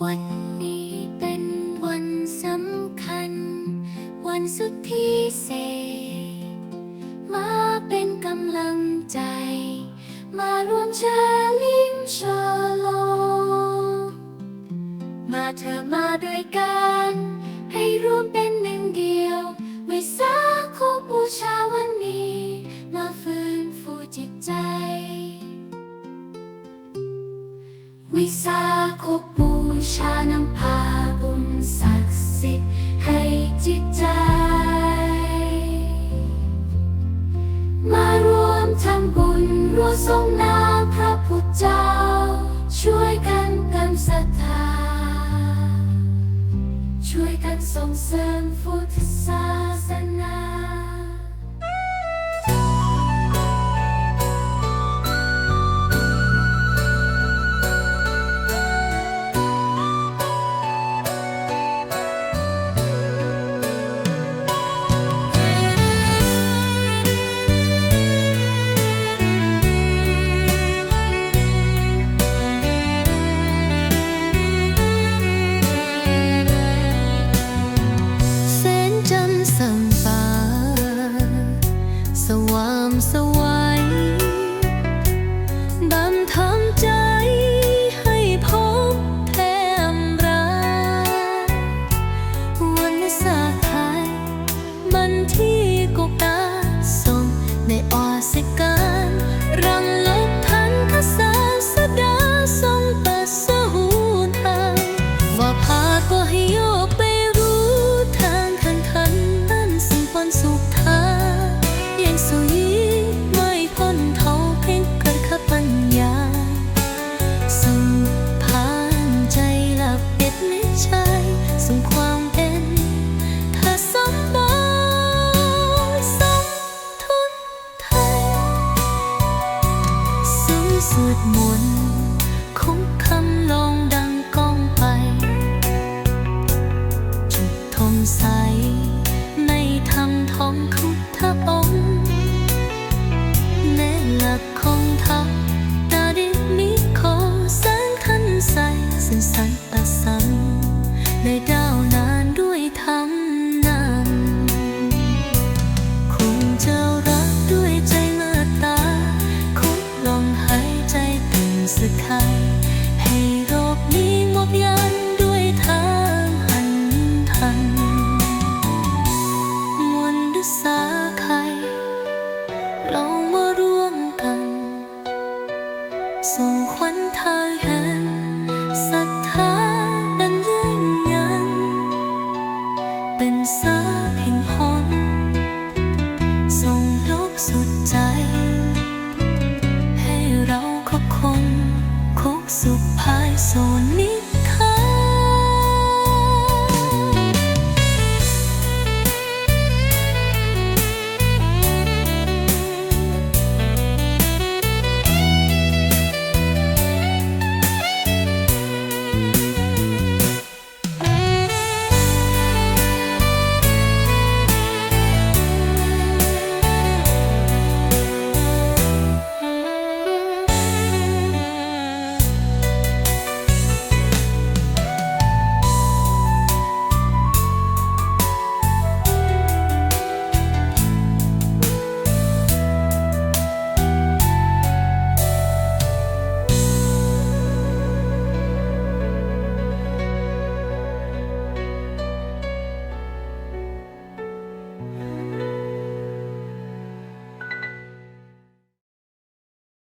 วันนี้เป็นวันสำคัญ วันสุดพิเศษ มาเป็นกำลังใจ มาร่วมเชลิมฉลองมาเธอมาด้วยกัน ให้รวมเป็นหนึ่งเดียววิสาขบูชาวันนี้ มาฟื้นฟูจิตใจ วิสาขบู ชานำพาบุญศักดิ์สิทธิ์ให้จิตใจ มารวมทำบุญรวมทรงนาพระพุทธเจ้า ช่วยกันกันศรัทธา ช่วยกันส่งเสริมพุทธศาสนา ที่ก ดมนต์คงคำลองดังก้องไป จุดธงใสในทำท้องคุทธอ